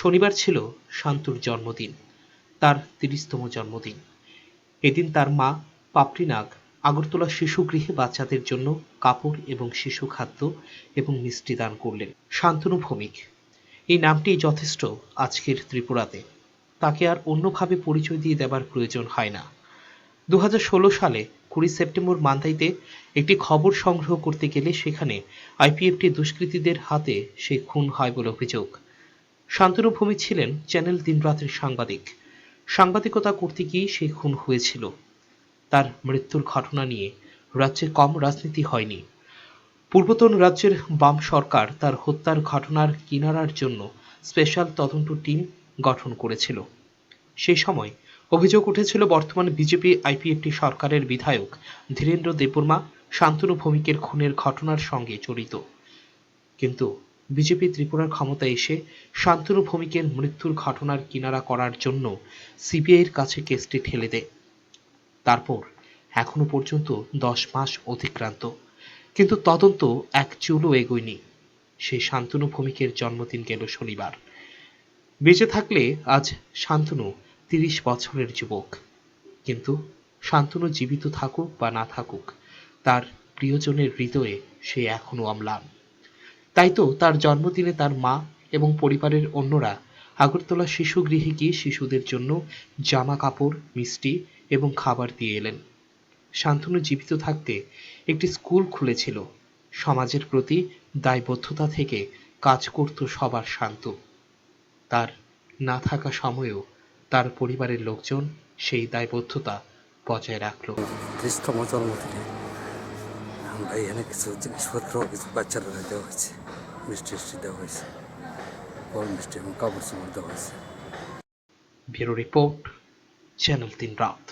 শনিবার ছিল শান্তুর জন্মদিন, তার তিরিশতম জন্মদিন। এদিন তার মা পাপড়ি নাগ আগরতলা শিশু গৃহে বাচ্চাদের জন্য কাপড় এবং শিশু খাদ্য এবং মিষ্টি দান করলেন, শান্তনু ভৌমিক। এই নামটি যথেষ্ট আজকের ত্রিপুরাতে। তাকে আর অন্যভাবে পরিচয় দিয়ে দেবার প্রয়োজন হয় না। দু হাজার ষোলো সালে কুড়ি সেপ্টেম্বর মান্দাইতে একটি খবর সংগ্রহ করতে গেলে সেখানে আইপিএফটি দুষ্কৃতীদের হাতে সে খুন হয় বলে অভিযোগ। শান্তনু ভূমি ছিলেন চ্যানেল দিনরাতের সাংবাদিক। সাংবাদিকতা করতে গিয়ে সে খুন হয়েছিল। তার মৃত্যুর ঘটনা নিয়ে রাজ্যে কম রাজনীতি হয়নি। পূর্বতন রাজ্যের বাম সরকার তার হত্যার ঘটনার কিনারার জন্য স্পেশাল তদন্ত টিম গঠন করেছিল। সেই সময় অভিযোগ উঠেছিল, বর্তমান বিজেপি আইপিএফটি সরকারের বিধায়ক ধীরেন্দ্র দেববর্মা শান্তনু ভৌমিকের খুনের ঘটনার সঙ্গে জড়িত। কিন্তু বিজেপি ত্রিপুরার ক্ষমতায় এসে শান্তনু ভৌমিকের মৃত্যুর ঘটনার কিনারা করার জন্য সিবিআইয়ের কাছে কেসটি ঠেলে দেয়। তারপর এখনও পর্যন্ত দশ মাস অতিক্রান্ত। কিন্তু তদন্ত এক চুলও এগোয়নি। সেই শান্তনু ভৌমিকের জন্মদিন গেল শনিবার। বেঁচে থাকলে আজ শান্তনু তিরিশ বছরের যুবক। কিন্তু শান্তনু জীবিত থাকুক বা না থাকুক, তার প্রিয়জনের হৃদয়ে সে এখনও অম্লান। তাই তো তার জন্মদিনে তার মা এবং পরিবারের অন্যরা আগরতলা শিশু গৃহে গিয়ে শিশুদের জন্য জামা কাপড়, মিষ্টি এবং খাবার দিয়ে এলেন। শান্তনু জীবিত থাকতে একটি স্কুল খুলেছিল। সমাজের প্রতি দায়বদ্ধতা থেকে কাজ করত সবার শান্ত। তার না থাকা সময়েও তার পরিবারের লোকজন সেই দায়বদ্ধতা বজায় রাখল। আমরা এখানে কিছু জিনিসপত্র, কিছু বাচ্চারা দেওয়া হয়েছে। মিষ্টি মিষ্টি দেওয়া হয়েছে। ফল মিষ্টি এবং কাপড় চোপড় দেওয়া হয়েছে। ব্যুরো রিপোর্ট, চ্যানেল তিন রাত।